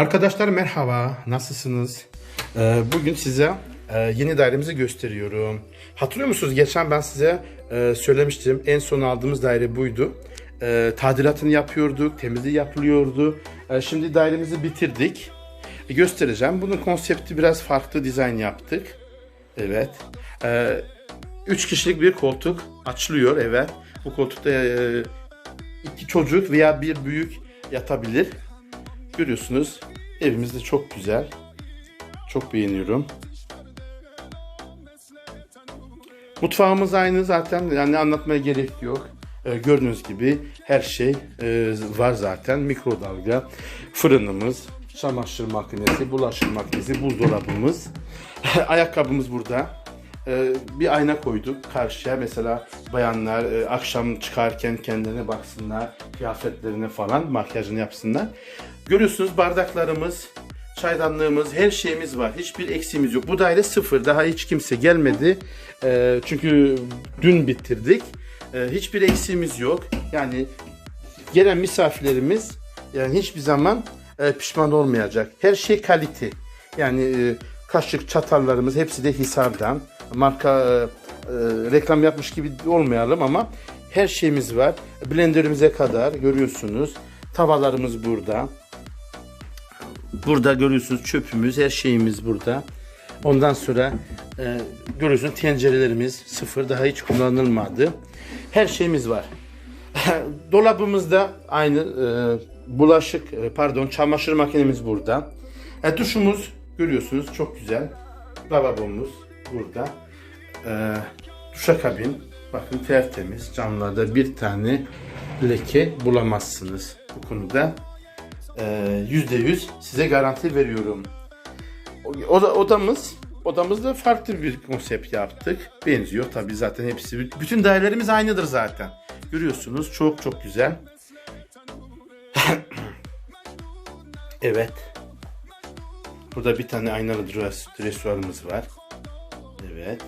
Arkadaşlar merhaba, nasılsınız? Ee, bugün size e, yeni dairemizi gösteriyorum. Hatırlıyor musunuz? Geçen ben size e, söylemiştim. En son aldığımız daire buydu. E, tadilatını yapıyorduk, temizliği yapılıyordu. E, şimdi dairemizi bitirdik. E, göstereceğim. Bunun konsepti biraz farklı dizayn yaptık. Evet. E, üç kişilik bir koltuk açılıyor. Evet. Bu koltukta e, iki çocuk veya bir büyük yatabilir. Görüyorsunuz evimiz de çok güzel. Çok beğeniyorum. Mutfağımız aynı zaten yani anlatmaya gerek yok. Ee, gördüğünüz gibi her şey e, var zaten. Mikrodalga, fırınımız, çamaşır makinesi, bulaşık makinesi, buzdolabımız. Ayakkabımız burada. Ee, bir ayna koyduk karşıya mesela bayanlar e, akşam çıkarken kendilerine baksınlar kıyafetlerine falan makyajını yapsınlar. Görüyorsunuz bardaklarımız, çaydanlığımız, her şeyimiz var. Hiçbir eksiğimiz yok. Bu daire sıfır. Daha hiç kimse gelmedi. Ee, çünkü dün bitirdik. Ee, hiçbir eksiğimiz yok. Yani gelen misafirlerimiz yani hiçbir zaman e, pişman olmayacak. Her şey kalite. Yani e, kaşık, çatallarımız hepsi de Hisar'dan. Marka e, e, reklam yapmış gibi olmayalım ama her şeyimiz var. Blenderimize kadar görüyorsunuz. Tavalarımız burada. Burada görüyorsunuz çöpümüz, her şeyimiz burada. Ondan sonra e, görüyorsunuz tencerelerimiz sıfır daha hiç kullanılmadı. Her şeyimiz var. Dolabımızda aynı e, bulaşık e, pardon çamaşır makinemiz burada. E, duşumuz görüyorsunuz çok güzel. Lavabomuz burada. E, duşakabin bakın tertemiz. Camlarda bir tane leke bulamazsınız. Bu konuda e, yüzde yüz size garanti veriyorum. O da odamız odamızda farklı bir konsept yaptık. Benziyor tabii zaten hepsi. Bütün dairelerimiz aynıdır zaten. Görüyorsunuz çok çok güzel. evet. Burada bir tane aynalı dres- dresuarımız var. Evet.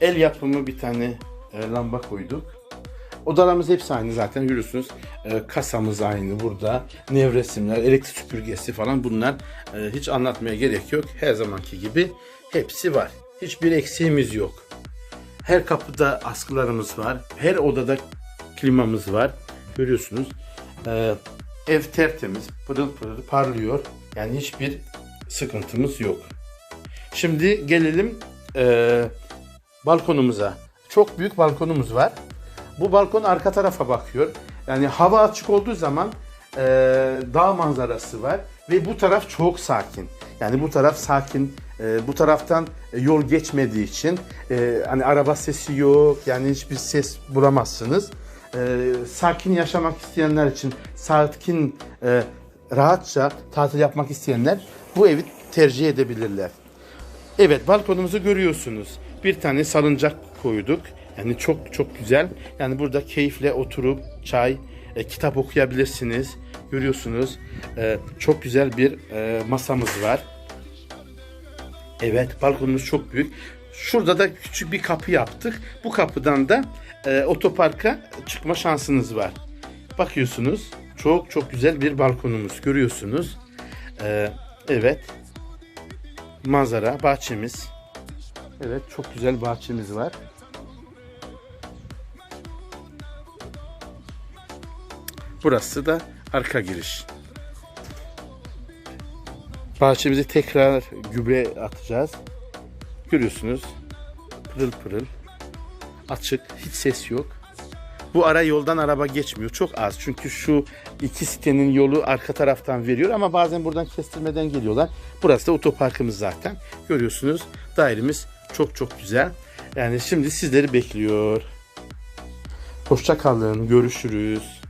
El yapımı bir tane e, lamba koyduk. Odalarımız hepsi aynı zaten görüyorsunuz. E, kasamız aynı burada. Nevresimler, elektrik süpürgesi falan bunlar e, hiç anlatmaya gerek yok. Her zamanki gibi hepsi var. Hiçbir eksiğimiz yok. Her kapıda askılarımız var. Her odada klimamız var. Görüyorsunuz. E, ev tertemiz, pırıl pırıl parlıyor. Yani hiçbir sıkıntımız yok. Şimdi gelelim e, balkonumuza. Çok büyük balkonumuz var. Bu balkon arka tarafa bakıyor. Yani hava açık olduğu zaman e, dağ manzarası var ve bu taraf çok sakin. Yani bu taraf sakin. E, bu taraftan e, yol geçmediği için e, hani araba sesi yok. Yani hiçbir ses bulamazsınız. E, sakin yaşamak isteyenler için sakin e, rahatça tatil yapmak isteyenler bu evi tercih edebilirler. Evet balkonumuzu görüyorsunuz. Bir tane salıncak koyduk. Yani çok çok güzel. Yani burada keyifle oturup çay, e, kitap okuyabilirsiniz. Görüyorsunuz. E, çok güzel bir e, masamız var. Evet balkonumuz çok büyük. Şurada da küçük bir kapı yaptık. Bu kapıdan da e, otoparka çıkma şansınız var. Bakıyorsunuz. Çok çok güzel bir balkonumuz. Görüyorsunuz. E, evet. Manzara, bahçemiz. Evet çok güzel bahçemiz var. Burası da arka giriş. Bahçemize tekrar gübre atacağız. Görüyorsunuz. Pırıl pırıl. Açık. Hiç ses yok. Bu ara yoldan araba geçmiyor. Çok az. Çünkü şu iki sitenin yolu arka taraftan veriyor ama bazen buradan kestirmeden geliyorlar. Burası da otoparkımız zaten. Görüyorsunuz dairemiz çok çok güzel. Yani şimdi sizleri bekliyor. Hoşça kalın. Görüşürüz.